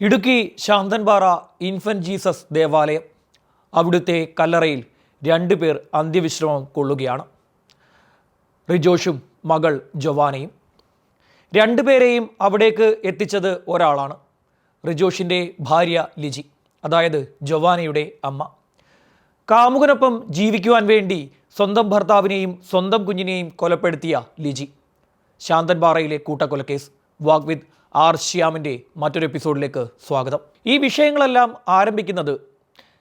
Idukki Santhanpara infant Jesus ദേവാലയം അവിടുത്തെ കല്ലറയിൽ രണ്ടു പേർ അന്ത്യവിശ്രമം കൊള്ളുകയാണ്. റിജോഷും മകൾ ജൊവാനയും. രണ്ടുപേരെയും അവിടേക്ക് എത്തിച്ചത് ഒരാളാണ്. റിജോഷിന്റെ ഭാര്യ ലിജി അതായത് ജൊവാനയുടെ അമ്മ. കാമുകനൊപ്പം ജീവിക്കുവാൻ വേണ്ടി സ്വന്തം ഭർത്താവിനെയും സ്വന്തം കുഞ്ഞിനെയും കൊലപ്പെടുത്തിയ ലിജി. ശാന്തൻപാറയിലെ കൂട്ടക്കൊലക്കേസ് വാഗ് വിത്ത് ആർ ശ്യാമിന്റെ മറ്റൊരു എപ്പിസോഡിലേക്ക് സ്വാഗതം. ഈ വിഷയങ്ങളെല്ലാം ആരംഭിക്കുന്നത്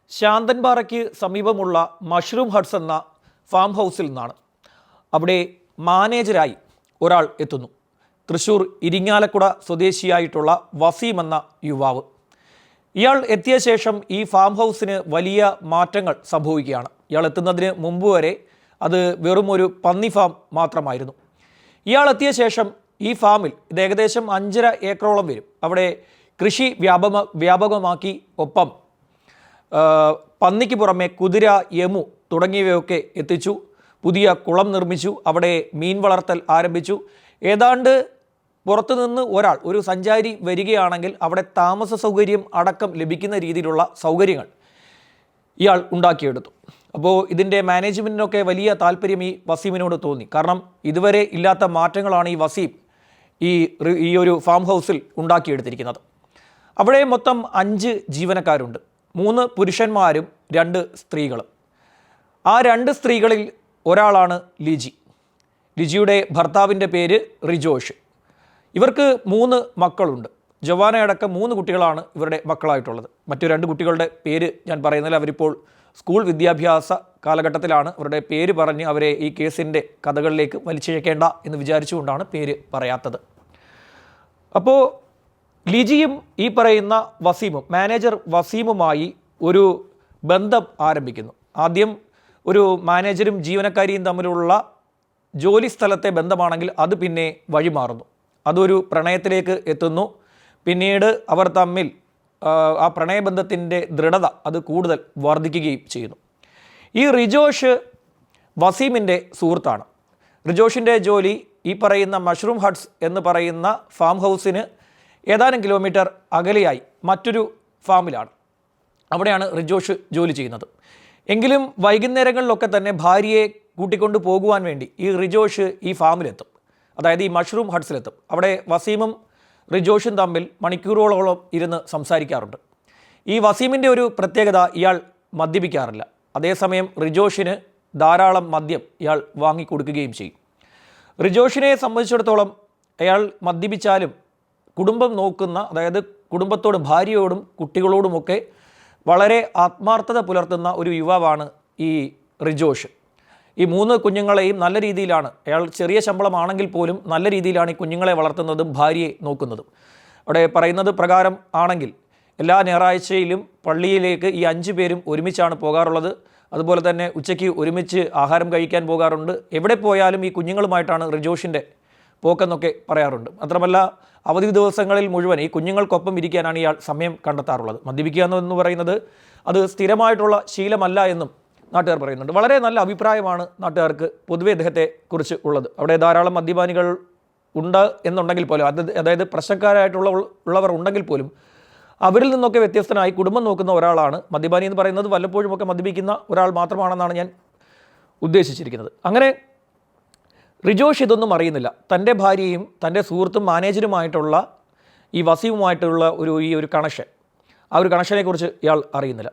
ശാന്തൻപാറയ്ക്ക് സമീപമുള്ള മഷ്റൂം ഹട്ട്സ് എന്ന ഫാം ഹൗസിൽ നിന്നാണ്. അവിടെ മാനേജരായി ഒരാൾ എത്തുന്നു. തൃശൂർ ഇരിങ്ങാലക്കുട സ്വദേശിയായിട്ടുള്ള വസീം എന്ന യുവാവ്. ഇയാൾ എത്തിയ ശേഷം ഈ ഫാം ഹൗസിന് വലിയ മാറ്റങ്ങൾ സംഭവിക്കുകയാണ്. ഇയാൾ എത്തുന്നതിന് മുമ്പ് വരെ അത് വെറും ഒരു പന്നി ഫാം മാത്രമായിരുന്നു. ഇയാൾ എത്തിയ ശേഷം ഈ ഫാമിൽ ഇത് ഏകദേശം അഞ്ചര ഏക്കറോളം വരും. അവിടെ കൃഷി വ്യാപക വ്യാപകമാക്കി ഒപ്പം പന്നിക്ക് പുറമെ കുതിര യമു തുടങ്ങിയവയൊക്കെ എത്തിച്ചു. പുതിയ കുളം നിർമ്മിച്ചു. അവിടെ മീൻ വളർത്തൽ ആരംഭിച്ചു. ഏതാണ്ട് പുറത്തുനിന്ന് ഒരാൾ ഒരു സഞ്ചാരി വരികയാണെങ്കിൽ അവിടെ താമസ സൗകര്യം അടക്കം ലഭിക്കുന്ന രീതിയിലുള്ള സൗകര്യങ്ങൾ ഇയാൾ ഉണ്ടാക്കിയെടുത്തു. അപ്പോൾ ഇതിന്റെ മാനേജ്മെന്റിനൊക്കെ വലിയ താല്പര്യം ഈ വസീമിനോട് തോന്നി. കാരണം ഇതുവരെ ഇല്ലാത്ത മാറ്റങ്ങളാണ് ഈ വസീം ഈ ഈ ഒരു ഫാം ഹൗസിൽ ഉണ്ടാക്കിയെടുത്തിരിക്കുന്നത്. അവിടെ മൊത്തം അഞ്ച് ജീവനക്കാരുണ്ട്. മൂന്ന് പുരുഷന്മാരും രണ്ട് സ്ത്രീകളും. ആ രണ്ട് സ്ത്രീകളിൽ ഒരാളാണ് ലിജി. ലിജിയുടെ ഭർത്താവിന്റെ പേര് റിജോഷ്. ഇവർക്ക് മൂന്ന് മക്കളുണ്ട്. ജവാനയടക്കം മൂന്ന് കുട്ടികളാണ് ഇവരുടെ മക്കളായിട്ടുള്ളത്. മറ്റു രണ്ട് കുട്ടികളുടെ പേര് ഞാൻ പറയുന്നതിൽ അവരിപ്പോൾ സ്കൂൾ വിദ്യാഭ്യാസ കാലഘട്ടത്തിലാണ് അവരുടെ പേര് പറഞ്ഞ് അവരെ ഈ കേസിന്റെ കഥകളിലേക്ക് വലിച്ചിഴക്കേണ്ട എന്ന് വിചാരിച്ചുകൊണ്ടാണ് പേര് പറയാത്തത്. അപ്പോൾ ലിജിയും ഈ പറയുന്ന വസീമും മാനേജർ വസീമുമായി ഒരു ബന്ധം ആരംഭിക്കുന്നു. ആദ്യം ഒരു മാനേജരും ജീവനക്കാരിയും തമ്മിലുള്ള ജോലി സ്ഥലത്തെ ബന്ധമാണെങ്കിൽ അത് പിന്നെ വഴിമാറുന്നു. അതൊരു പ്രണയത്തിലേക്ക് എത്തുന്നു. പിന്നീട് അവർ തമ്മിൽ ആ, പ്രണയബന്ധത്തിന്റെ ദൃഢത അത് കൂടുതൽ വർദ്ധിക്കുകയും ചെയ്യുന്നു. ഈ റിജോഷ് വസീമിന്റെ സുഹൃത്താണ്. റിജോഷിന്റെ ജോലി ഈ പറയുന്ന മഷ്റൂം ഹട്ട്സ് എന്ന് പറയുന്ന ഫാം ഹൗസിന് ഏതാനും കിലോമീറ്റർ അകലെയായി മറ്റൊരു ഫാമിലാണ്. അവിടെയാണ് റിജോഷ് ജോലി ചെയ്യുന്നത്. എങ്കിലും വൈകുന്നേരങ്ങളിലൊക്കെ തന്നെ ഭാര്യയെ കൂട്ടിക്കൊണ്ട് പോകുവാൻ വേണ്ടി ഈ റിജോഷ് ഈ ഫാമിലെത്തും. അതായത് ഈ മഷ്റൂം ഹട്ട്സിലെത്തും അവിടെ വസീമും റിജോഷും തമ്മിൽ മണിക്കൂറുകളോളം ഇരുന്ന് സംസാരിക്കാറുണ്ട്. ഈ വസീമിന്റെ ഒരു പ്രത്യേകത ഇയാൾ മദ്യപിക്കാറില്ല. അതേസമയം റിജോഷിന് ധാരാളം മദ്യം ഇയാൾ വാങ്ങിക്കൊടുക്കുകയും ചെയ്യും. റിജോഷിനെ സംബന്ധിച്ചിടത്തോളം അയാൾ മദ്യപിച്ചാലും കുടുംബം നോക്കുന്ന അതായത് കുടുംബത്തോടും ഭാര്യയോടും കുട്ടികളോടുമൊക്കെ വളരെ ആത്മാർത്ഥത പുലർത്തുന്ന ഒരു യുവാവാണ് ഈ റിജോഷ്. ഈ മൂന്ന് കുഞ്ഞുങ്ങളെയും നല്ല രീതിയിലാണ് അയാൾ ചെറിയ ശമ്പളമാണെങ്കിൽ പോലും നല്ല രീതിയിലാണ് ഈ കുഞ്ഞുങ്ങളെ വളർത്തുന്നതും ഭാര്യയെ നോക്കുന്നതും. അവിടെ പറയുന്നത് പ്രകാരം ആണെങ്കിൽ എല്ലാ ഞായറാഴ്ചയിലും പള്ളിയിലേക്ക് ഈ അഞ്ച് പേരും ഒരുമിച്ചാണ് പോകാറുള്ളത്. അതുപോലെ തന്നെ ഉച്ചയ്ക്ക് ഒരുമിച്ച് ആഹാരം കഴിക്കാൻ പോകാറുണ്ട്. എവിടെ പോയാലും ഈ കുഞ്ഞുങ്ങളുമായിട്ടാണ് റിജോഷിന്റെ പോക്കെന്നൊക്കെ പറയാറുണ്ട്. മാത്രമല്ല അവധി ദിവസങ്ങളിൽ മുഴുവൻ ഈ കുഞ്ഞുങ്ങൾക്കൊപ്പം ഇരിക്കാനാണ് ഇയാൾ സമയം കണ്ടെത്താറുള്ളത്. മദ്യപിക്കുക എന്ന് പറയുന്നത് അത് സ്ഥിരമായിട്ടുള്ള ശീലമല്ല എന്നും നാട്ടുകാർ പറയുന്നുണ്ട്. വളരെ നല്ല അഭിപ്രായമാണ് നാട്ടുകാർക്ക് പൊതുവെ ഇദ്ദേഹത്തെ കുറിച്ച് ഉള്ളത്. അവിടെ ധാരാളം മദ്യപാനികൾ ഉണ്ട് എന്നുണ്ടെങ്കിൽ പോലും അത് അതായത് പ്രശ്നക്കാരായിട്ടുള്ള ഉള്ളവർ ഉണ്ടെങ്കിൽ പോലും അവരിൽ നിന്നൊക്കെ വ്യത്യസ്തനായി കുടുംബം നോക്കുന്ന ഒരാളാണ് മദ്യപാനി എന്ന് പറയുന്നത് വല്ലപ്പോഴും ഒക്കെ മദ്യപിക്കുന്ന ഒരാൾ മാത്രമാണെന്നാണ് ഞാൻ ഉദ്ദേശിച്ചിരിക്കുന്നത്. അങ്ങനെ റിജോഷ് ഇതൊന്നും അറിയുന്നില്ല. തന്റെ ഭാര്യയും തന്റെ സുഹൃത്തും മാനേജരുമായിട്ടുള്ള ഈ വസീവുമായിട്ടുള്ള ഒരു ഈ ഒരു കണക്ഷൻ ആ ഒരു കണക്ഷനെക്കുറിച്ച് ഇയാൾ അറിയുന്നില്ല.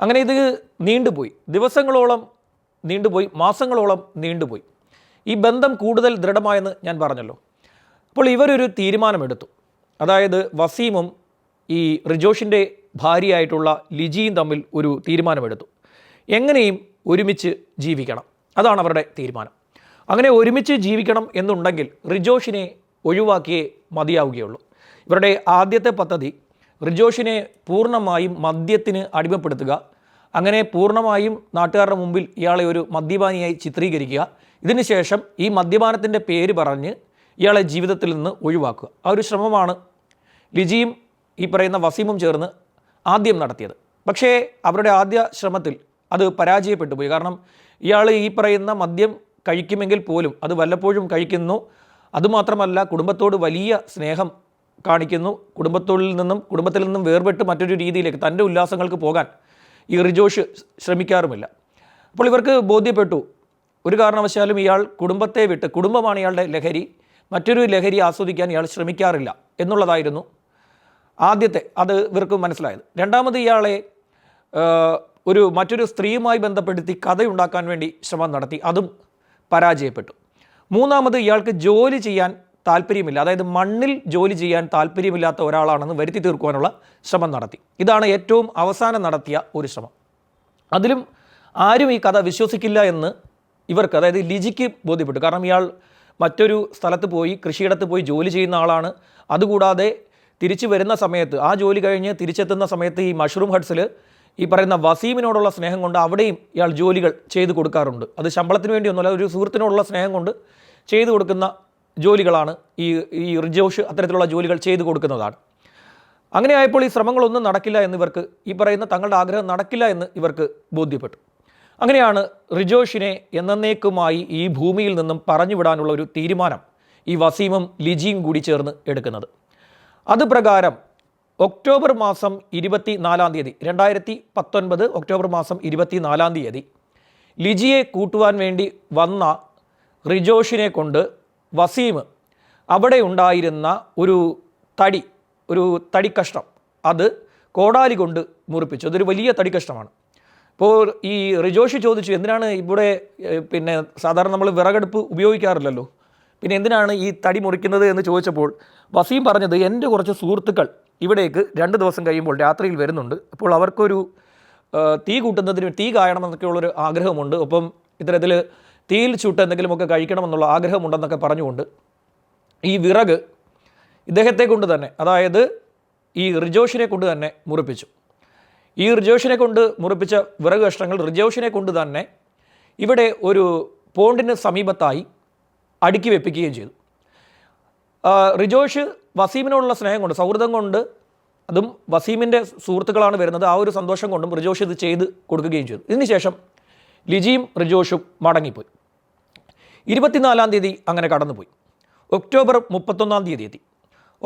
അങ്ങനെ ഇത് നീണ്ടുപോയി. ദിവസങ്ങളോളം നീണ്ടുപോയി മാസങ്ങളോളം നീണ്ടുപോയി. ഈ ബന്ധം കൂടുതൽ ദൃഢമായെന്ന് ഞാൻ പറഞ്ഞല്ലോ. അപ്പോൾ ഇവരൊരു തീരുമാനമെടുത്തു. അതായത് വസീമും ഈ റിജോഷിന്റെ ഭാര്യയായിട്ടുള്ള ലിജിയും തമ്മിൽ ഒരു തീരുമാനമെടുത്തു. എങ്ങനെയും ഒരുമിച്ച് ജീവിക്കണം. അതാണ് അവരുടെ തീരുമാനം. അങ്ങനെ ഒരുമിച്ച് ജീവിക്കണം എന്നുണ്ടെങ്കിൽ റിജോഷിനെ ഒഴിവാക്കിയേ മതിയാവുകയുള്ളൂ. ഇവരുടെ ആദ്യത്തെ പദ്ധതി റിജോഷിനെ പൂർണമായും മദ്യത്തിന് അടിമപ്പെടുത്തുക. അങ്ങനെ പൂർണമായും നാട്ടുകാരുടെ മുമ്പിൽ ഇയാളെ ഒരു മദ്യപാനിയായി ചിത്രീകരിക്കുക. ഇതിനുശേഷം ഈ മദ്യപാനത്തിന്റെ പേര് പറഞ്ഞ് ഇയാളെ ജീവിതത്തിൽ നിന്ന് ഒഴിവാക്കുക. ആ ഒരു ശ്രമമാണ് ലിജിയും ഈ പറയുന്ന വസീമും ചേർന്ന് ആദ്യം നടത്തിയത്. പക്ഷേ അവരുടെ ആദ്യ ശ്രമത്തിൽ അത് പരാജയപ്പെട്ടു പോയി. കാരണം ഇയാൾ ഈ പറയുന്ന മദ്യം കഴിക്കുമെങ്കിൽ പോലും അത് വല്ലപ്പോഴും കഴിക്കുന്നു. അതുമാത്രമല്ല കുടുംബത്തോട് വലിയ സ്നേഹം കാണിക്കുന്നു. കുടുംബത്തോടിൽ നിന്നും കുടുംബത്തിൽ നിന്നും വേർപെട്ട് മറ്റൊരു രീതിയിലേക്ക് തന്റെ ഉല്ലാസങ്ങൾക്ക് പോകാൻ ഈ റിജോഷ് ശ്രമിക്കാറുമില്ല. അപ്പോൾ ഇവർക്ക് ബോധ്യപ്പെട്ടു. ഒരു കാരണവശാലും ഇയാൾ കുടുംബത്തെ വിട്ട് കുടുംബമാണ് ഇയാളുടെ ലഹരി. മറ്റൊരു ലഹരി ആസ്വദിക്കാൻ ഇയാൾ ശ്രമിക്കാറില്ല എന്നുള്ളതായിരുന്നു ആദ്യത്തെ അത് ഇവർക്ക് മനസ്സിലായത്. രണ്ടാമത് ഇയാളെ ഒരു മറ്റൊരു സ്ത്രീയുമായി ബന്ധപ്പെടുത്തി കഥയുണ്ടാക്കാൻ വേണ്ടി ശ്രമം നടത്തി. അതും പരാജയപ്പെട്ടു. മൂന്നാമത് ഇയാൾക്ക് ജോലി ചെയ്യാൻ താല്പര്യമില്ല. അതായത് മണ്ണിൽ ജോലി ചെയ്യാൻ താല്പര്യമില്ലാത്ത ഒരാളാണെന്ന് വരുത്തി തീർക്കുവാനുള്ള ശ്രമം നടത്തി. ഇതാണ് ഏറ്റവും അവസാനം നടത്തിയ ഒരു ശ്രമം. അതിലും ആരും ഈ കഥ വിശ്വസിക്കില്ല എന്ന് ഇവർക്ക് അതായത് ലിജിക്ക് ബോധ്യപ്പെട്ടു. കാരണം ഇയാൾ മറ്റൊരു സ്ഥലത്ത് പോയി കൃഷിയിടത്ത് പോയി ജോലി ചെയ്യുന്ന ആളാണ്. അതുകൂടാതെ തിരിച്ചു വരുന്ന സമയത്ത് ആ ജോലി കഴിഞ്ഞ് തിരിച്ചെത്തുന്ന സമയത്ത് ഈ മഷ്റൂം ഹട്ട്സിൽ ഈ പറയുന്ന വസീമിനോടുള്ള സ്നേഹം കൊണ്ട് അവിടെയും ഇയാൾ ജോലികൾ ചെയ്തു കൊടുക്കാറുണ്ട്. അത് ശമ്പളത്തിന് വേണ്ടിയൊന്നുമല്ല ഒരു സുഹൃത്തിനോടുള്ള സ്നേഹം കൊണ്ട് ചെയ്തു കൊടുക്കുന്ന ജോലികളാണ് ഈ ഈ റിജോഷ് അത്തരത്തിലുള്ള ജോലികൾ ചെയ്തു കൊടുക്കുന്നതാണ്. അങ്ങനെ ആയപ്പോൾ ഈ ശ്രമങ്ങളൊന്നും നടക്കില്ല എന്ന് ഇവർക്ക് ഈ പറയുന്ന തങ്ങളുടെ ആഗ്രഹം നടക്കില്ല എന്ന് ഇവർക്ക് ബോധ്യപ്പെട്ടു. അങ്ങനെയാണ് റിജോഷിനെ എന്നേക്കുമായി ഈ ഭൂമിയിൽ നിന്നും പറഞ്ഞുവിടാനുള്ള ഒരു തീരുമാനം ഈ വസീമും ലിജിയും കൂടി ചേർന്ന് എടുക്കുന്നത്. അത് പ്രകാരം ഒക്ടോബർ മാസം ഇരുപത്തി നാലാം തീയതി രണ്ടായിരത്തി പത്തൊൻപത് ഒക്ടോബർ മാസം ഇരുപത്തി നാലാം തീയതി ലിജിയെ കൂട്ടുവാൻ വേണ്ടി വന്ന റിജോഷിനെ കൊണ്ട് വസീം അവിടെ ഉണ്ടായിരുന്ന ഒരു തടി ഒരു തടിക്കഷ്ണം അത് കോടാലി കൊണ്ട് മുറിപ്പിച്ചു. അതൊരു വലിയ തടിക്കഷ്ണമാണ്. ഇപ്പോൾ ഈ റിജോഷി ചോദിച്ചു എന്തിനാണ് ഇവിടെ പിന്നെ സാധാരണ നമ്മൾ വിറകടുപ്പ് ഉപയോഗിക്കാറില്ലല്ലോ? പിന്നെ എന്തിനാണ് ഈ തടി മുറിക്കുന്നത് എന്ന് ചോദിച്ചപ്പോൾ വസീം പറഞ്ഞത് എന്റെ കുറച്ച് സുഹൃത്തുക്കൾ ഇവിടേക്ക് രണ്ട് ദിവസം കഴിയുമ്പോൾ രാത്രിയിൽ വരുന്നുണ്ട്. അപ്പോൾ അവർക്കൊരു തീ കൂട്ടുന്നതിന് തീ കായണമെന്നൊക്കെയുള്ളൊരു ആഗ്രഹമുണ്ട്. ഒപ്പം ഇത്തരത്തിൽ തീയിൽ ചുട്ട് എന്തെങ്കിലുമൊക്കെ കഴിക്കണമെന്നുള്ള ആഗ്രഹമുണ്ടെന്നൊക്കെ പറഞ്ഞുകൊണ്ട് ഈ വിറക് ഇദ്ദേഹത്തെ കൊണ്ട് തന്നെ അതായത് ഈ റിജോഷിനെ കൊണ്ട് തന്നെ മുറിപ്പിച്ചു. ഈ റിജോഷിനെ കൊണ്ട് മുറിപ്പിച്ച വിറക് കഷ്ണങ്ങൾ റിജോഷിനെ കൊണ്ട് തന്നെ ഇവിടെ ഒരു പോണ്ടിന് സമീപത്തായി അടുക്കി വെപ്പിക്കുകയും ചെയ്തു. റിജോഷ് വസീമിനോടുള്ള സ്നേഹം കൊണ്ട് സൗഹൃദം കൊണ്ട് അതും വസീമിന്റെ സുഹൃത്തുക്കളാണ് വരുന്നത്. ആ ഒരു സന്തോഷം കൊണ്ടും റിജോഷ് ഇത് ചെയ്ത് കൊടുക്കുകയും ചെയ്തു. ഇതിനുശേഷം ലിജിയും റിജോഷും മടങ്ങിപ്പോയി. ഇരുപത്തിനാലാം തീയതി അങ്ങനെ കടന്നുപോയി. ഒക്ടോബർ മുപ്പത്തൊന്നാം തീയതി എത്തി.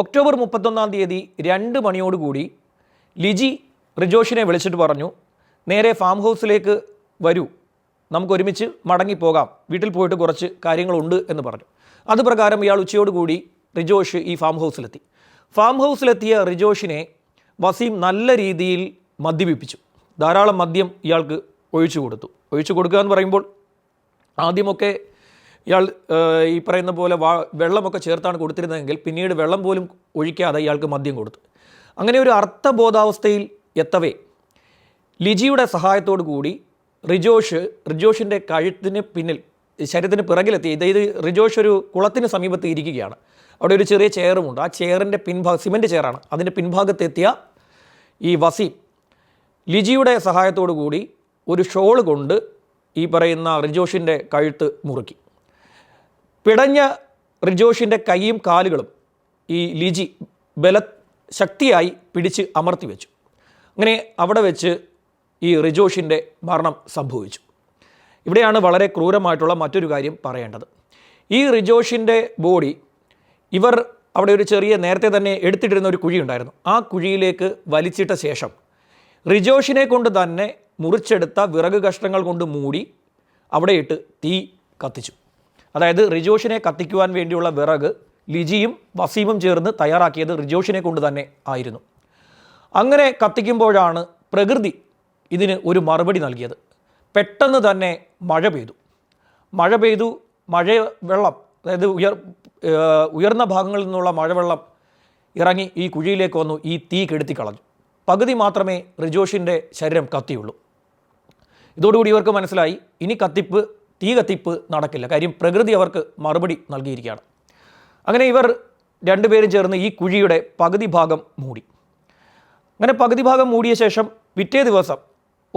ഒക്ടോബർ മുപ്പത്തൊന്നാം തീയതി രണ്ട് മണിയോടുകൂടി ലിജി റിജോഷിനെ വിളിച്ചിട്ട് പറഞ്ഞു നേരെ ഫാം ഹൗസിലേക്ക് വരൂ. നമുക്ക് ഒരുമിച്ച് മടങ്ങിപ്പോകാം. വീട്ടിൽ പോയിട്ട് കുറച്ച് കാര്യങ്ങളുണ്ട് എന്ന് പറഞ്ഞു. അതുപ്രകാരം ഇയാൾ ഉച്ചയോടുകൂടി റിജോഷ് ഈ ഫാം ഹൗസിലെത്തി ഫാം ഹൗസിലെത്തിയ റിജോഷിനെ വസീം നല്ല രീതിയിൽ മദ്യപിപ്പിച്ചു. ധാരാളം മദ്യം ഇയാൾക്ക് ഒഴിച്ചു കൊടുത്തു. ഒഴിച്ചു കൊടുക്കുക എന്ന് പറയുമ്പോൾ ആദ്യമൊക്കെ ഇയാൾ ഈ പറയുന്ന പോലെ വാ വെള്ളമൊക്കെ ചേർത്താണ് കൊടുത്തിരുന്നതെങ്കിൽ പിന്നീട് വെള്ളം പോലും ഒഴിക്കാതെ ഇയാൾക്ക് മദ്യം കൊടുത്തു. അങ്ങനെ ഒരു അർത്ഥബോധാവസ്ഥയിൽ എത്തവേ. ലിജിയുടെ സഹായത്തോടു കൂടി റിജോഷ് റിജോഷിന്റെ കഴുത്തിന് പിന്നിൽ ശരീരത്തിന് പിറകിലെത്തി. ഇത് റിജോഷ് ഒരു കുളത്തിന് സമീപത്ത് ഇരിക്കുകയാണ്. അവിടെ ഒരു ചെറിയ ചെയറുമുണ്ട് ആ ചെയറിന്റെ പിൻഭാഗം സിമന്റ് ചെയറാണ് അതിന്റെ പിൻഭാഗത്തെത്തിയ ഈ വസീം ലിജിയുടെ സഹായത്തോടു കൂടി ഒരു ഷോൾ കൊണ്ട് ഈ പറയുന്ന റിജോഷിന്റെ കഴുത്ത് മുറുക്കി. പിടഞ്ഞ റിജോഷിന്റെ കൈയും കാലുകളും ഈ ലിജി ബല ശക്തിയായി പിടിച്ച് അമർത്തി വെച്ചു. അങ്ങനെ അവിടെ വെച്ച് ഈ റിജോഷിന്റെ മരണം സംഭവിച്ചു. ഇവിടെയാണ് വളരെ ക്രൂരമായിട്ടുള്ള മറ്റൊരു കാര്യം പറയേണ്ടത്. ഈ റിജോഷിന്റെ ബോഡി ഇവർ അവിടെ ഒരു ചെറിയ നേരത്തെ തന്നെ എടുത്തിട്ടിരുന്ന ഒരു കുഴി ഉണ്ടായിരുന്നു. ആ കുഴിയിലേക്ക് വലിച്ചിട്ട ശേഷം റിജോഷിനെ കൊണ്ട് തന്നെ മുറിച്ചെടുത്ത വിറക് കഷ്ണങ്ങൾ കൊണ്ട് മൂടി അവിടെ ഇട്ട് തീ കത്തിച്ചു. അതായത് റിജോഷിനെ കത്തിക്കുവാൻ വേണ്ടിയുള്ള വിറക് ലിജിയും വസീമും ചേർന്ന് തയ്യാറാക്കിയത് റിജോഷിനെ കൊണ്ട് തന്നെ ആയിരുന്നു. അങ്ങനെ കത്തിക്കുമ്പോഴാണ് പ്രകൃതി ഇതിന് ഒരു മറുപടി നൽകിയത്. പെട്ടെന്ന് തന്നെ മഴ പെയ്തു. മഴ പെയ്തു മഴ വെള്ളം അതായത് ഉയർ ഉയർന്ന ഭാഗങ്ങളിൽ നിന്നുള്ള മഴവെള്ളം ഇറങ്ങി ഈ കുഴിയിലേക്ക് വന്നു ഈ തീ കെടുത്തി കളഞ്ഞു. പകുതി മാത്രമേ റിജോഷിന്റെ ശരീരം കത്തിയുള്ളൂ. ഇതോടുകൂടി ഇവർക്ക് മനസ്സിലായി ഇനി കത്തിപ്പ് തീ കത്തിപ്പ് നടക്കില്ല. കാര്യം പ്രകൃതി അവർക്ക് മറുപടി നൽകിയിരിക്കുകയാണ്. അങ്ങനെ ഇവർ രണ്ടുപേരും ചേർന്ന് ഈ കുഴിയുടെ പകുതി ഭാഗം മൂടി. അങ്ങനെ പകുതി ഭാഗം മൂടിയ ശേഷം പിറ്റേ ദിവസം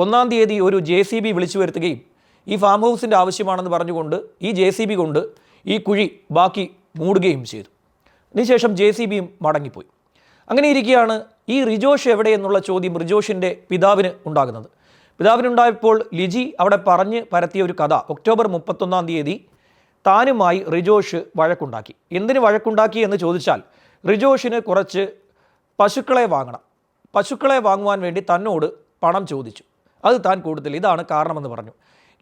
ഒന്നാം തീയതി ഒരു ജെ സി ബി വിളിച്ചു വരുത്തുകയും ഈ ഫാം ഹൗസിന്റെ ആവശ്യമാണെന്ന് പറഞ്ഞുകൊണ്ട് ഈ ജെ സി ബി കൊണ്ട് ഈ കുഴി ബാക്കി മൂടുകയും ചെയ്തു. അതിനുശേഷം ജെ സി ബിയും മടങ്ങിപ്പോയി. അങ്ങനെ ഇരിക്കുകയാണ് ഈ റിജോഷ് എവിടെയെന്നുള്ള ചോദ്യം റിജോഷിന്റെ പിതാവിന് ഉണ്ടാകുന്നത്. പിതാവിനുണ്ടായപ്പോൾ ലിജി അവിടെ പറഞ്ഞ് പരത്തിയ ഒരു കഥ ഒക്ടോബർ മുപ്പത്തൊന്നാം തീയതി താനുമായി റിജോഷ് വഴക്കുണ്ടാക്കി. എന്തിന് വഴക്കുണ്ടാക്കി എന്ന് ചോദിച്ചാൽ റിജോഷിന് കുറച്ച് പശുക്കളെ വാങ്ങണം. പശുക്കളെ വാങ്ങുവാൻ വേണ്ടി തന്നോട് പണം ചോദിച്ചു. അത് താൻ കൂടുതൽ. ഇതാണ് കാരണമെന്ന് പറഞ്ഞു.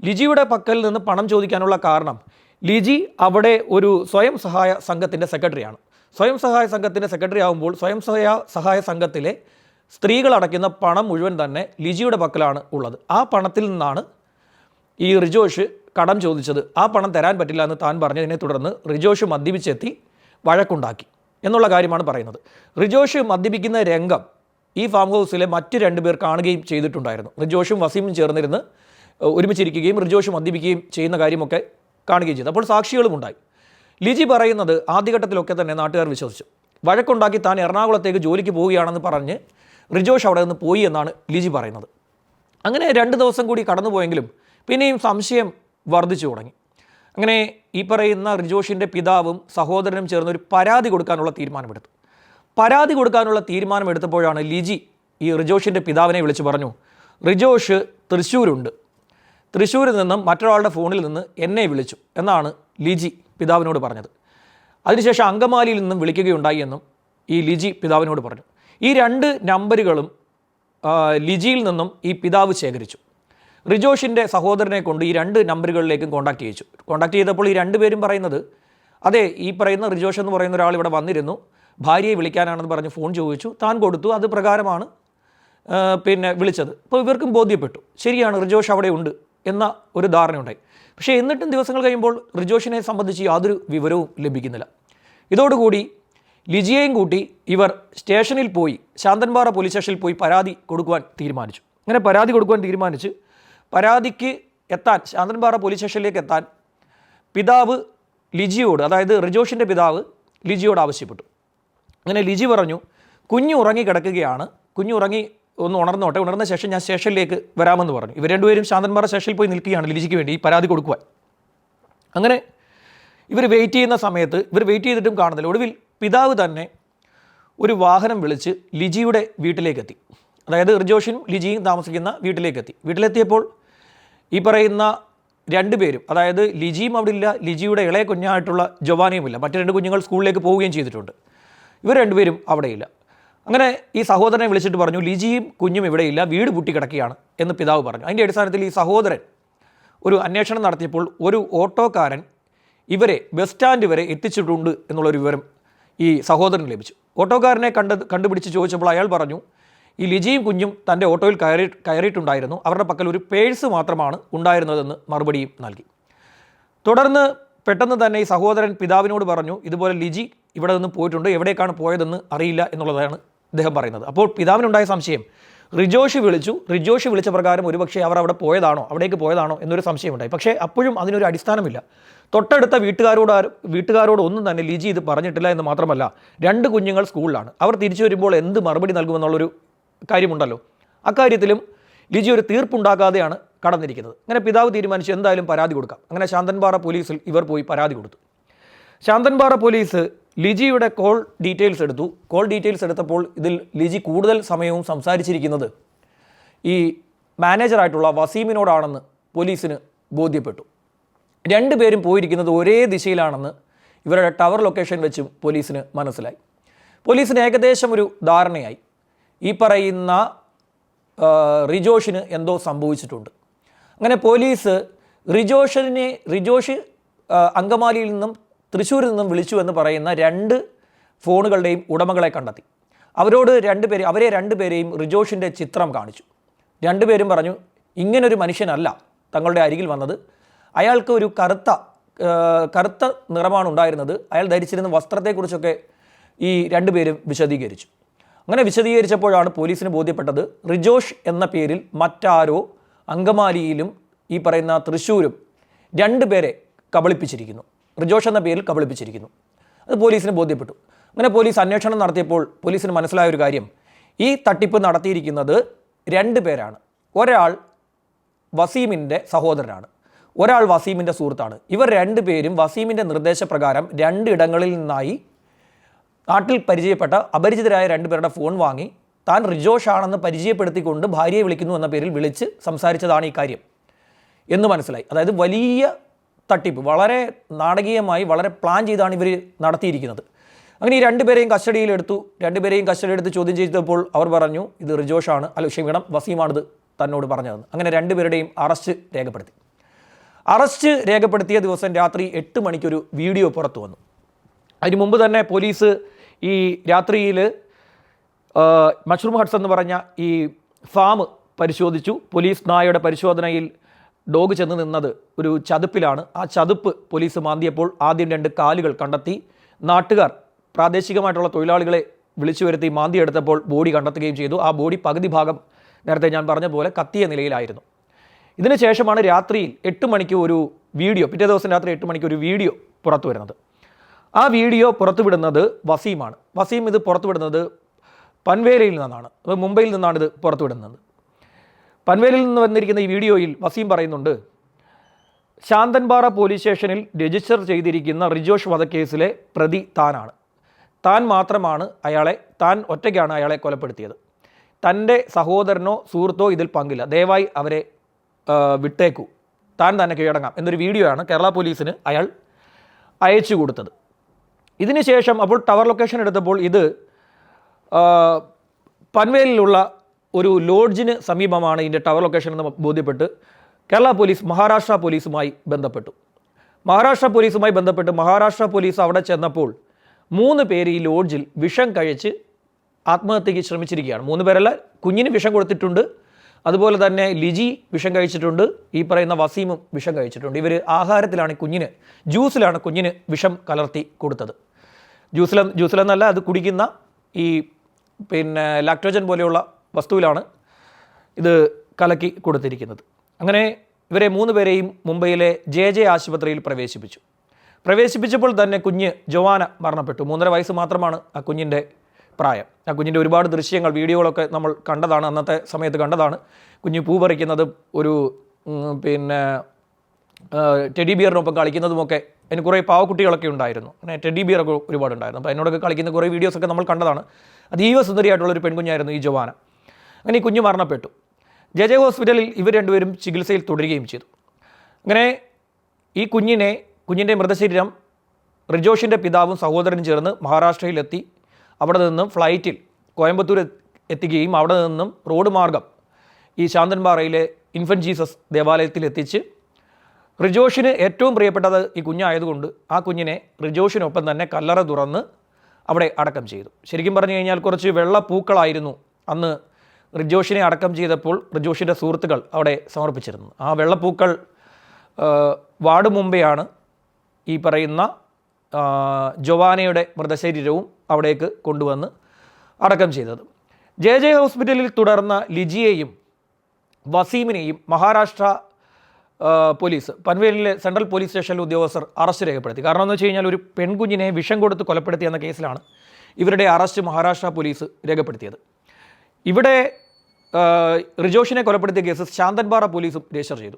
ലിജിയുടെ പക്കൽ നിന്ന് പണം ചോദിക്കാനുള്ള കാരണം ലിജി അവിടെ ഒരു സ്വയം സഹായ സംഘത്തിന്റെ സെക്രട്ടറിയാണ്. സ്വയം സഹായ സംഘത്തിന്റെ സെക്രട്ടറി ആകുമ്പോൾ സ്വയം സഹായ സഹായ സംഘത്തിലെ സ്ത്രീകൾ അടയ്ക്കുന്ന പണം മുഴുവൻ തന്നെ ലിജിയുടെ പക്കലാണ് ഉള്ളത്. ആ പണത്തിൽ നിന്നാണ് ഈ റിജോഷ് കടം ചോദിച്ചത്. ആ പണം തരാൻ പറ്റില്ല എന്ന് താൻ പറഞ്ഞതിനെ തുടർന്ന് റിജോഷ് മദ്യപിച്ചെത്തി വഴക്കുണ്ടാക്കി എന്നുള്ള കാര്യമാണ് പറയുന്നത്. റിജോഷ് മദ്യപിക്കുന്ന രംഗം ഈ ഫാം ഹൗസിലെ മറ്റ് രണ്ടുപേർ കാണുകയും ചെയ്തിട്ടുണ്ടായിരുന്നു. റിജോഷും വസീമും ചേർന്നിരുന്ന് ഒരുമിച്ചിരിക്കുകയും റിജോഷ് മദ്യപിക്കുകയും ചെയ്യുന്ന കാര്യമൊക്കെ കാണുകയും ചെയ്തു. അപ്പോൾ സാക്ഷികളും ഉണ്ടായി. ലിജി പറയുന്നത് ആദ്യഘട്ടത്തിലൊക്കെ തന്നെ നാട്ടുകാർ വിശ്വസിച്ചു. വഴക്കുണ്ടാക്കി താൻ എറണാകുളത്തേക്ക് ജോലിക്ക് പോവുകയാണെന്ന് പറഞ്ഞ് റിജോഷ് അവിടെ നിന്ന് പോയി എന്നാണ് ലിജി പറയുന്നത്. അങ്ങനെ രണ്ട് ദിവസം കൂടി കടന്നുപോയെങ്കിലും പിന്നെയും സംശയം വർദ്ധിച്ചു തുടങ്ങി. അങ്ങനെ ഈ പറയുന്ന റിജോഷിന്റെ പിതാവും സഹോദരനും ചേർന്ന് ഒരു പരാതി കൊടുക്കാനുള്ള തീരുമാനമെടുത്തു. പരാതി കൊടുക്കാനുള്ള തീരുമാനം എടുത്തപ്പോഴാണ് ലിജി ഈ റിജോഷിന്റെ പിതാവിനെ വിളിച്ചു പറഞ്ഞു റിജോഷ് തൃശ്ശൂരുണ്ട്. തൃശ്ശൂരിൽ നിന്നും മറ്റൊരാളുടെ ഫോണിൽ നിന്ന് എന്നെ വിളിച്ചു എന്നാണ് ലിജി പിതാവിനോട് പറഞ്ഞത്. അതിനുശേഷം അങ്കമാലിയിൽ നിന്നും വിളിക്കുകയുണ്ടായി എന്നും ഈ ലിജി പിതാവിനോട് പറഞ്ഞു. ഈ രണ്ട് നമ്പറുകളും ലിജിയിൽ നിന്നും ഈ പിതാവ് ശേഖരിച്ചു. റിജോഷിന്റെ സഹോദരനെ കൊണ്ട് ഈ രണ്ട് നമ്പറുകളിലേക്കും കോൺടാക്ട് ചെയ്യിച്ചു. കോൺടാക്ട് ചെയ്തപ്പോൾ ഈ രണ്ടുപേരും പറയുന്നത് അതെ ഈ പറയുന്ന റിജോഷ് എന്ന് പറയുന്ന ഒരാൾ ഇവിടെ വന്നിരുന്നു. ഭാര്യയെ വിളിക്കാനാണെന്ന് പറഞ്ഞ് ഫോൺ ചോദിച്ചു. താൻ കൊടുത്തു. അത് പ്രകാരമാണ് പിന്നെ വിളിച്ചത്. അപ്പോൾ ഇവർക്കും ബോധ്യപ്പെട്ടു. ശരിയാണ് റിജോഷ് അവിടെ ഉണ്ട് എന്ന ഒരു ധാരണയുണ്ടായി. പക്ഷേ എന്നിട്ടും ദിവസങ്ങൾ കഴിയുമ്പോൾ റിജോഷിനെ സംബന്ധിച്ച് യാതൊരു വിവരവും ലഭിക്കുന്നില്ല. ഇതോടുകൂടി ലിജിയെയും കൂട്ടി ഇവർ സ്റ്റേഷനിൽ പോയി ശാന്തൻപാറ പോലീസ് സ്റ്റേഷനിൽ പോയി പരാതി കൊടുക്കുവാൻ തീരുമാനിച്ചു. അങ്ങനെ പരാതി കൊടുക്കുവാൻ തീരുമാനിച്ച് പരാതിക്ക് എത്താൻ ശാന്തൻപാറ പോലീസ് സ്റ്റേഷനിലേക്ക് എത്താൻ പിതാവ് ലിജിയോട് അതായത് റിജോഷിന്റെ പിതാവ് ലിജിയോട് ആവശ്യപ്പെട്ടു. അങ്ങനെ ലിജി പറഞ്ഞു കുഞ്ഞ് ഉറങ്ങി കിടക്കുകയാണ്. കുഞ്ഞ് ഉറങ്ങി ഒന്ന് ഉണർന്നോട്ടെ. ഉണർന്ന ശേഷം ഞാൻ സ്റ്റേഷനിലേക്ക് വരാമെന്ന് പറഞ്ഞു. ഇവർ രണ്ടുപേരും ശാന്തന്മാരുടെ സ്റ്റേഷനിൽ പോയി നിൽക്കുകയാണ് ലിജിക്ക് വേണ്ടി ഈ പരാതി കൊടുക്കുവാൻ. അങ്ങനെ ഇവർ വെയിറ്റ് ചെയ്യുന്ന സമയത്ത് ഇവർ വെയിറ്റ് ചെയ്തിട്ടും കാണുന്നില്ല. ഒടുവിൽ പിതാവ് തന്നെ ഒരു വാഹനം വിളിച്ച് ലിജിയുടെ വീട്ടിലേക്കെത്തി. അതായത് റിജോഷനും ലിജിയും താമസിക്കുന്ന വീട്ടിലേക്കെത്തി. വീട്ടിലെത്തിയപ്പോൾ ഈ പറയുന്ന രണ്ടുപേരും അതായത് ലിജിയും അവിടെ ഇല്ല ലിജിയുടെ ഇളയ കുഞ്ഞായിട്ടുള്ള ജവാനിയുമില്ല. മറ്റു രണ്ട് കുഞ്ഞുങ്ങൾ സ്കൂളിലേക്ക് പോവുകയും ചെയ്തിട്ടുണ്ട്. ഇവർ രണ്ടുപേരും അവിടെയില്ല. അങ്ങനെ ഈ സഹോദരനെ വിളിച്ചിട്ട് പറഞ്ഞു ലിജിയും കുഞ്ഞും ഇവിടെയില്ല വീട് പൂട്ടി കിടക്കുകയാണ് എന്ന് പിതാവ് പറഞ്ഞു. അതിന്റെ അടിസ്ഥാനത്തിൽ ഈ സഹോദരൻ ഒരു അന്വേഷണം നടത്തിയപ്പോൾ ഒരു ഓട്ടോക്കാരൻ ഇവരെ ബസ് സ്റ്റാൻഡ് വരെ എത്തിച്ചിട്ടുണ്ട് എന്നുള്ളൊരു വിവരം ഈ സഹോദരന് ലഭിച്ചു. ഓട്ടോക്കാരനെ കണ്ട് കണ്ടുപിടിച്ച് ചോദിച്ചപ്പോൾ അയാൾ പറഞ്ഞു ഈ ലിജിയും കുഞ്ഞും തന്റെ ഓട്ടോയിൽ കയറി കയറിയിട്ടുണ്ടായിരുന്നു. അവരുടെ പക്കൽ ഒരു പേഴ്സ് മാത്രമാണ് ഉണ്ടായിരുന്നതെന്ന് മറുപടിയും നൽകി. തുടർന്ന് പെട്ടെന്ന് തന്നെ ഈ സഹോദരൻ പിതാവിനോട് പറഞ്ഞു ഇതുപോലെ ലിജി ഇവിടെ നിന്ന് പോയിട്ടുണ്ട് എവിടേക്കാണ് പോയതെന്ന് അറിയില്ല എന്നുള്ളതാണ് അദ്ദേഹം പറയുന്നത്. അപ്പോൾ പിതാവിനുണ്ടായ സംശയം റിജോഷ് വിളിച്ചു റിജോഷ് വിളിച്ച പ്രകാരം ഒരുപക്ഷെ അവർ അവിടെ പോയതാണോ അവിടേക്ക് പോയതാണോ എന്നൊരു സംശയമുണ്ടായി. പക്ഷേ അപ്പോഴും അതിനൊരു അടിസ്ഥാനമില്ല. തൊട്ടടുത്ത വീട്ടുകാരോട് വീട്ടുകാരോട് ഒന്നും തന്നെ ലിജി ഇത് പറഞ്ഞിട്ടില്ല എന്ന് മാത്രമല്ല രണ്ട് കുഞ്ഞുങ്ങൾ സ്കൂളിലാണ്. അവർ തിരിച്ചു വരുമ്പോൾ എന്ത് മറുപടി നൽകുമെന്നുള്ളൊരു കാര്യമുണ്ടല്ലോ. അക്കാര്യത്തിലും ലിജി ഒരു തീർപ്പുണ്ടാക്കാതെയാണ് കടന്നിരിക്കുന്നത്. അങ്ങനെ പിതാവ് തീരുമാനിച്ചു എന്തായാലും പരാതി കൊടുക്കാം. അങ്ങനെ ശാന്തൻപാറ പോലീസിൽ ഇവർ പോയി പരാതി കൊടുത്തു. ശാന്തൻപാറ പോലീസ് ലിജിയുടെ കോൾ ഡീറ്റെയിൽസ് എടുത്തു. കോൾ ഡീറ്റെയിൽസ് എടുത്തപ്പോൾ ഇതിൽ ലിജി കൂടുതൽ സമയവും സംസാരിച്ചിരിക്കുന്നത് ഈ മാനേജറായിട്ടുള്ള വസീമിനോടാണെന്ന് പോലീസിന് ബോധ്യപ്പെട്ടു. രണ്ടുപേരും പോയിരിക്കുന്നത് ഒരേ ദിശയിലാണെന്ന് ഇവരുടെ ടവർ ലൊക്കേഷൻ വെച്ചും പോലീസിന് മനസ്സിലായി. പോലീസിന് ഏകദേശം ഒരു ധാരണയായി. ഈ പറയുന്ന റിജോഷിന് എന്തോ സംഭവിച്ചിട്ടുണ്ട്. അങ്ങനെ പോലീസ് റിജോഷനെ റിജോഷ് അങ്കമാലിയിൽ നിന്നും തൃശ്ശൂരിൽ നിന്നും വിളിച്ചു എന്ന് പറയുന്ന രണ്ട് ഫോണുകളുടെയും ഉടമകളെ കണ്ടെത്തി. അവരോട് രണ്ടുപേരെ അവരെ രണ്ടുപേരെയും റിജോഷിന്റെ ചിത്രം കാണിച്ചു. രണ്ടുപേരും പറഞ്ഞു ഇങ്ങനൊരു മനുഷ്യനല്ല തങ്ങളുടെ അരികിൽ വന്നത്. അയാൾക്ക് ഒരു കറുത്ത കറുത്ത നിറമാണ് ഉണ്ടായിരുന്നത്. അയാൾ ധരിച്ചിരുന്ന വസ്ത്രത്തെക്കുറിച്ചൊക്കെ ഈ രണ്ടുപേരും വിശദീകരിച്ചു. അങ്ങനെ വിശദീകരിച്ചപ്പോഴാണ് പോലീസിന് ബോധ്യപ്പെട്ടത് റിജോഷ് എന്ന പേരിൽ മറ്റാരോ അങ്കമാലിയിലും ഈ പറയുന്ന തൃശ്ശൂരും രണ്ടുപേരെ കബളിപ്പിച്ചിരിക്കുന്നു. റിജോഷ് എന്ന പേരിൽ കബളിപ്പിച്ചിരിക്കുന്നു. അത് പോലീസിന് ബോധ്യപ്പെട്ടു. അങ്ങനെ പോലീസ് അന്വേഷണം നടത്തിയപ്പോൾ പോലീസിന് മനസ്സിലായ ഒരു കാര്യം. ഈ തട്ടിപ്പ് നടത്തിയിരിക്കുന്നത് രണ്ട് പേരാണ്. ഒരാൾ വസീമിന്റെ സഹോദരനാണ്. ഒരാൾ വസീമിന്റെ സുഹൃത്താണ്. ഇവർ രണ്ടുപേരും വസീമിന്റെ നിർദ്ദേശപ്രകാരം രണ്ടിടങ്ങളിൽ നിന്നായി നാട്ടിൽ പരിചയപ്പെട്ട അപരിചിതരായ രണ്ടുപേരുടെ ഫോൺ വാങ്ങി താൻ റിജോഷ് ആണെന്ന് പരിചയപ്പെടുത്തിക്കൊണ്ട് ഭാര്യയെ വിളിക്കുന്നു എന്ന പേരിൽ വിളിച്ച് സംസാരിച്ചതാണ് ഈ കാര്യം എന്ന് മനസ്സിലായി. അതായത് വലിയ തട്ടിപ്പ് വളരെ നാടകീയമായി വളരെ പ്ലാൻ ചെയ്താണ് ഇവർ നടത്തിയിരിക്കുന്നത്. അങ്ങനെ ഈ രണ്ടുപേരെയും കസ്റ്റഡിയിലെടുത്തു രണ്ടുപേരെയും കസ്റ്റഡിയിലെടുത്ത് ചോദ്യം ചെയ്തപ്പോൾ അവർ പറഞ്ഞു ഇത് റിജോഷാണ്. അല്ല ക്ഷമിക്കണം വസീമാണിത് തന്നോട് പറഞ്ഞതെന്ന്. അങ്ങനെ രണ്ടുപേരുടെയും അറസ്റ്റ് രേഖപ്പെടുത്തി. അറസ്റ്റ് രേഖപ്പെടുത്തിയ ദിവസം രാത്രി എട്ട് മണിക്കൊരു വീഡിയോ പുറത്തു വന്നു. അതിനു മുമ്പ് തന്നെ പോലീസ് ഈ രാത്രിയിൽ മഷ്റൂം ഹട്ട്സ് എന്ന് പറഞ്ഞ ഈ ഫാം പരിശോധിച്ചു. പോലീസ് നായയുടെ പരിശോധനയിൽ ഡോഗ് ചെന്ന് നിന്നത് ഒരു ചതുപ്പിലാണ്. ആ ചതുപ്പ് പോലീസ് മാന്തിയപ്പോൾ ആദ്യം രണ്ട് കാലുകൾ കണ്ടെത്തി. നാട്ടുകാർ പ്രാദേശികമായിട്ടുള്ള തൊഴിലാളികളെ വിളിച്ചു വരുത്തി മാന്തിയെടുത്തപ്പോൾ ബോഡി കണ്ടെത്തുകയും ചെയ്തു. ആ ബോഡി പകുതി ഭാഗം നേരത്തെ ഞാൻ പറഞ്ഞ പോലെ കത്തിയ നിലയിലായിരുന്നു. ഇതിന് ശേഷമാണ് രാത്രിയിൽ എട്ട് മണിക്ക് ഒരു വീഡിയോ പിറ്റേ ദിവസം രാത്രി എട്ട് മണിക്ക് ഒരു വീഡിയോ പുറത്തു വരുന്നത്. ആ വീഡിയോ പുറത്തുവിടുന്നത് വസീമാണ്. വസീം ഇത് പുറത്തുവിടുന്നത് പൻവേലയിൽ നിന്നാണ് അത് മുംബൈയിൽ നിന്നാണ് ഇത് പുറത്തുവിടുന്നത്. പൻവേലിൽ നിന്ന് വന്നിരിക്കുന്ന ഈ വീഡിയോയിൽ വസീം പറയുന്നുണ്ട് ശാന്തൻപാറ പോലീസ് സ്റ്റേഷനിൽ രജിസ്റ്റർ ചെയ്തിരിക്കുന്ന റിജോഷ് വധക്കേസിലെ പ്രതി താനാണ്. താൻ മാത്രമാണ് അയാളെ താൻ ഒറ്റയ്ക്കാണ് അയാളെ കൊലപ്പെടുത്തിയത്. തന്റെ സഹോദരനോ സുഹൃത്തോ ഇതിൽ പങ്കില്ല. ദയവായി അവരെ വിട്ടേക്കൂ. താൻ തന്നെ കീഴടങ്ങാം എന്നൊരു വീഡിയോ ആണ് കേരള പോലീസിന് അയാൾ അയച്ചു കൊടുത്തത്. ഇതിനുശേഷം അപ്പോൾ ടവർ ലൊക്കേഷൻ എടുത്തപ്പോൾ ഇത് പൻവേലിലുള്ള ഒരു ലോഡ്ജിന് സമീപമാണ് ഇതിന്റെ ടവർ ലൊക്കേഷൻ എന്ന് ബോധ്യപ്പെട്ട് കേരള പോലീസ് മഹാരാഷ്ട്ര പോലീസുമായി ബന്ധപ്പെട്ടു. മഹാരാഷ്ട്ര പോലീസുമായി ബന്ധപ്പെട്ട് മഹാരാഷ്ട്ര പോലീസ് അവിടെ ചെന്നപ്പോൾ മൂന്ന് പേര് ഈ ലോഡ്ജിൽ വിഷം കഴിച്ച് ആത്മഹത്യയ്ക്ക് ശ്രമിച്ചിരിക്കുകയാണ്. മൂന്ന് പേരല്ല കുഞ്ഞിന് വിഷം കൊടുത്തിട്ടുണ്ട്. അതുപോലെ തന്നെ ലിജി വിഷം കഴിച്ചിട്ടുണ്ട്. ഈ പറയുന്ന വസീമും വിഷം കഴിച്ചിട്ടുണ്ട്. ഇവർ ആഹാരത്തിലാണ് കുഞ്ഞിന് ജ്യൂസിലാണ് കുഞ്ഞിന് വിഷം കലർത്തി കൊടുത്തത്. ജ്യൂസിലെ ജ്യൂസിലെന്നല്ല അത് കുടിക്കുന്ന ഈ പിന്നെ ലാക്ടോജൻ പോലെയുള്ള വസ്തുവിലാണ് ഇത് കലക്കി കൊടുത്തിരിക്കുന്നത്. അങ്ങനെ ഇവരെ മൂന്ന് പേരെയും മുംബൈയിലെ ജെ ജെ ആശുപത്രിയിൽ പ്രവേശിപ്പിച്ചു. പ്രവേശിപ്പിച്ചപ്പോൾ തന്നെ കുഞ്ഞ് ജോവാന മരണപ്പെട്ടു. മൂന്നര വയസ്സ് മാത്രമാണ് ആ കുഞ്ഞിന്റെ പ്രായം. ആ കുഞ്ഞിന്റെ ഒരുപാട് ദൃശ്യങ്ങൾ വീഡിയോകളൊക്കെ നമ്മൾ കണ്ടതാണ് അന്നത്തെ സമയത്ത് കണ്ടതാണ്. കുഞ്ഞ് പൂ പറിക്കുന്നത് ഒരു പിന്നെ ടെഡി ബിയറിനൊപ്പം കളിക്കുന്നതുമൊക്കെ അതിന് കുറേ പാവക്കുട്ടികളൊക്കെ ഉണ്ടായിരുന്നു. അങ്ങനെ ടെഡി ബിയർ ബിയറൊക്കെ ഒരുപാട് ഉണ്ടായിരുന്നു അപ്പോൾ അതിനോടൊക്കെ കളിക്കുന്ന കുറേ വീഡിയോസൊക്കെ നമ്മൾ കണ്ടതാണ്. അതീവ സുന്ദരിയായിട്ടുള്ളൊരു പെൺകുഞ്ഞായിരുന്നു ഈ ജവാന. അങ്ങനെ ഈ കുഞ്ഞ് മരണപ്പെട്ടു. ജെ ജെ ഹോസ്പിറ്റലിൽ ഇവർ രണ്ടുപേരും ചികിത്സയിൽ തുടരുകയും ചെയ്തു. അങ്ങനെ ഈ കുഞ്ഞിനെ കുഞ്ഞിന്റെ മൃതശരീരം റിജോഷിന്റെ പിതാവും സഹോദരനും ചേർന്ന് മഹാരാഷ്ട്രയിലെത്തി. അവിടെ നിന്നും ഫ്ലൈറ്റിൽ കോയമ്പത്തൂർ എത്തിക്കുകയും അവിടെ നിന്നും റോഡ് മാർഗം ഈ ശാന്തൻപാറയിലെ ഇൻഫൻ ജീസസ് ദേവാലയത്തിൽ എത്തിച്ച് റിജോഷിന് ഏറ്റവും പ്രിയപ്പെട്ടത് ഈ കുഞ്ഞായതുകൊണ്ട് ആ കുഞ്ഞിനെ റിജോഷിനൊപ്പം തന്നെ കല്ലറ തുറന്ന് അവിടെ അടക്കം ചെയ്തു. ശരിക്കും പറഞ്ഞു കഴിഞ്ഞാൽ കുറച്ച് വെള്ള പൂക്കളായിരുന്നു അന്ന് റിജോഷിനെ അടക്കം ചെയ്തപ്പോൾ റിജോഷിന്റെ സുഹൃത്തുക്കൾ അവിടെ സമർപ്പിച്ചിരുന്നു ആ വെള്ളപ്പൂക്കൾ വാർഡ് മുമ്പെയാണ് ഈ പറയുന്ന ജൊവാനയുടെ മൃതശരീരവും അവിടേക്ക് കൊണ്ടുവന്ന് അടക്കം ചെയ്തത്. ജെ ജെ ഹോസ്പിറ്റലിൽ തുടർന്ന ലിജിയെയും വസീമിനെയും മഹാരാഷ്ട്ര പോലീസ്. പൻവേലിലെ സെൻട്രൽ പോലീസ് സ്റ്റേഷനിലെ ഉദ്യോഗസ്ഥർ അറസ്റ്റ് രേഖപ്പെടുത്തി. കാരണം എന്ന് വെച്ച് കഴിഞ്ഞാൽ ഒരു പെൺകുഞ്ഞിനെ വിഷം കൊടുത്ത് കൊലപ്പെടുത്തി എന്ന കേസിലാണ് ഇവരുടെ അറസ്റ്റ് മഹാരാഷ്ട്ര പോലീസ് രേഖപ്പെടുത്തിയത്. ഇവിടെ റിജോഷിനെ കൊലപ്പെടുത്തിയ കേസ് ശാന്തൻപാറ പോലീസും രജിസ്റ്റർ ചെയ്തു.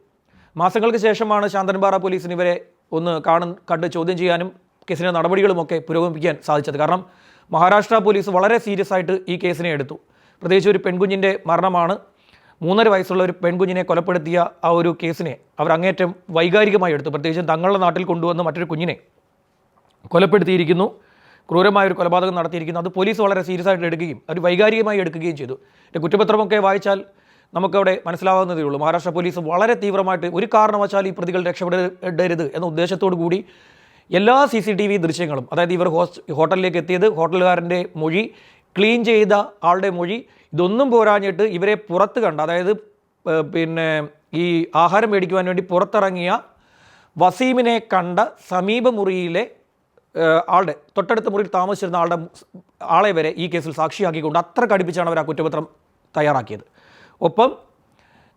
മാസങ്ങൾക്ക് ശേഷമാണ് ശാന്തൻപാറ പോലീസിന് ഇവരെ ഒന്ന് കാണും കണ്ട് ചോദ്യം ചെയ്യാനും കേസിന്റെ നടപടികളുമൊക്കെ പുരോഗമിപ്പിക്കാൻ സാധിച്ചത്. കാരണം മഹാരാഷ്ട്ര പോലീസ് വളരെ സീരിയസ് ആയിട്ട് ഈ കേസിനെ എടുത്തു. പ്രത്യേകിച്ച് ഒരു പെൺകുഞ്ഞിന്റെ മരണമാണ് മൂന്നര വയസ്സുള്ള ഒരു പെൺകുഞ്ഞിനെ കൊലപ്പെടുത്തിയ ആ ഒരു കേസിനെ അവർ അങ്ങേറ്റം വൈകാരികമായി എടുത്തു. പ്രത്യേകിച്ചും തങ്ങളുടെ നാട്ടിൽ കൊണ്ടുവന്ന മറ്റൊരു കുഞ്ഞിനെ കൊലപ്പെടുത്തിയിരിക്കുന്നു. ക്രൂരമായ ഒരു കൊലപാതകം നടത്തിയിരിക്കുന്നു. അത് പോലീസ് വളരെ സീരിയസ് ആയിട്ട് എടുക്കുകയും അവർ വൈകാരികമായി എടുക്കുകയും ചെയ്തു. കുറ്റപത്രമൊക്കെ വായിച്ചാൽ നമുക്കവിടെ മനസ്സിലാവുന്നതേ ഉള്ളൂ. മഹാരാഷ്ട്ര പോലീസ് വളരെ തീവ്രമായിട്ട് ഒരു കാരണവശാൽ ഈ പ്രതികൾ രക്ഷപ്പെടരുത് എന്ന ഉദ്ദേശത്തോടു കൂടി എല്ലാ സി സി ടി വി ദൃശ്യങ്ങളും അതായത് ഇവർ ഹോസ് ഹോട്ടലിലേക്ക് എത്തിയത് ഹോട്ടലുകാരന്റെ മൊഴി ക്ലീൻ ചെയ്ത ആളുടെ മൊഴി ഇതൊന്നും പോരാഞ്ഞിട്ട് ഇവരെ പുറത്ത് കണ്ട അതായത് പിന്നെ ഈ ആഹാരം മേടിക്കുവാൻ വേണ്ടി പുറത്തിറങ്ങിയ വസീമിനെ കണ്ട സമീപ മുറിയിലെ ആളുടെ തൊട്ടടുത്ത മുറിയിൽ താമസിച്ചിരുന്ന ആളുടെ ആളെ വരെ ഈ കേസിൽ സാക്ഷിയാക്കിക്കൊണ്ട് അത്ര കടുപ്പിച്ചാണ് അവർ ആ കുറ്റപത്രം തയ്യാറാക്കിയത്. ഒപ്പം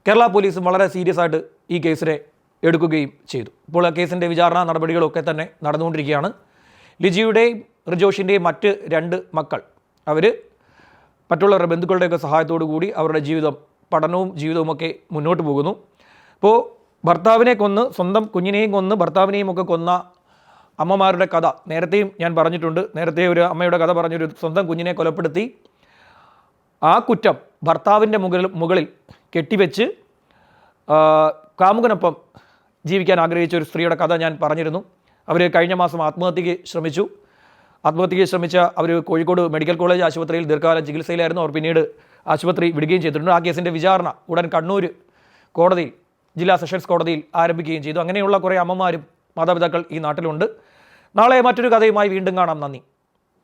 കേരള പോലീസും വളരെ സീരിയസ് ആയിട്ട് ഈ കേസിനെ എടുക്കുകയും ചെയ്തു. ഇപ്പോൾ ആ കേസിന്റെ വിചാരണ നടപടികളൊക്കെ തന്നെ നടന്നുകൊണ്ടിരിക്കുകയാണ്. ലിജിയുടെയും റിജോഷിന്റെയും മറ്റ് രണ്ട് മക്കൾ അവർ മറ്റുള്ളവരുടെ ബന്ധുക്കളുടെയൊക്കെ സഹായത്തോടു കൂടി അവരുടെ ജീവിതം പഠനവും ജീവിതവുമൊക്കെ മുന്നോട്ട് പോകുന്നു. അപ്പോൾ ഭർത്താവിനെ കൊന്ന് സ്വന്തം കുഞ്ഞിനെയും കൊന്ന് ഭർത്താവിനെയും ഒക്കെ കൊന്ന അമ്മമാരുടെ കഥ. നേരത്തെയും ഞാൻ പറഞ്ഞിട്ടുണ്ട്. നേരത്തെ ഒരു അമ്മയുടെ കഥ പറഞ്ഞൊരു സ്വന്തം കുഞ്ഞിനെ കൊലപ്പെടുത്തി. ആ കുറ്റം ഭർത്താവിന്റെ മുകളിൽ മുകളിൽ കെട്ടിവെച്ച് കാമുകനൊപ്പം ജീവിക്കാൻ ആഗ്രഹിച്ച ഒരു സ്ത്രീയുടെ കഥ ഞാൻ പറഞ്ഞിരുന്നു. അവർ കഴിഞ്ഞ മാസം ആത്മഹത്യയ്ക്ക് ശ്രമിച്ചു. ആത്മഹത്യയ്ക്ക് ശ്രമിച്ച അവർ കോഴിക്കോട് മെഡിക്കൽ കോളേജ് ആശുപത്രിയിൽ ദീർഘകാല ചികിത്സയിലായിരുന്നു. അവർ പിന്നീട് ആശുപത്രി വിടുകയും ചെയ്തിട്ടുണ്ട്. ആ കേസിന്റെ വിചാരണ ഉടൻ കണ്ണൂർ കോടതിയിൽ ജില്ലാ സെഷൻസ് കോടതിയിൽ ആരംഭിക്കുകയും ചെയ്തു. അങ്ങനെയുള്ള കുറേ അമ്മമാരും മാതാപിതാക്കൾ ഈ നാട്ടിലുണ്ട്. നാളെ മറ്റൊരു കഥയുമായി വീണ്ടും കാണാം. നന്ദി.